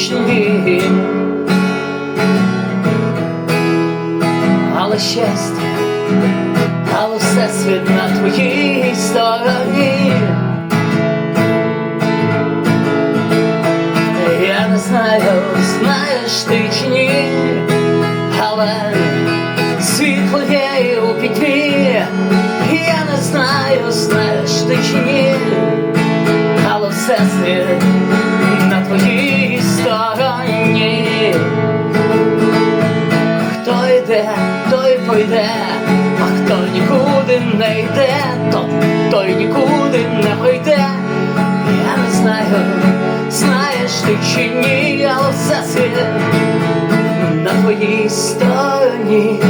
нічний, але щастя, але всесвіт на твоїй стороні. Я не знаю, знаєш ти чи ні, але світло є у пітьмі. Я не знаю, знаєш ти чи ні, але всесвіт йде, той пойде, а хто нікуди не йде, то той нікуди не пойде. Я не знаю, знаєш ти чи ні, але все світ на твоїй стороні.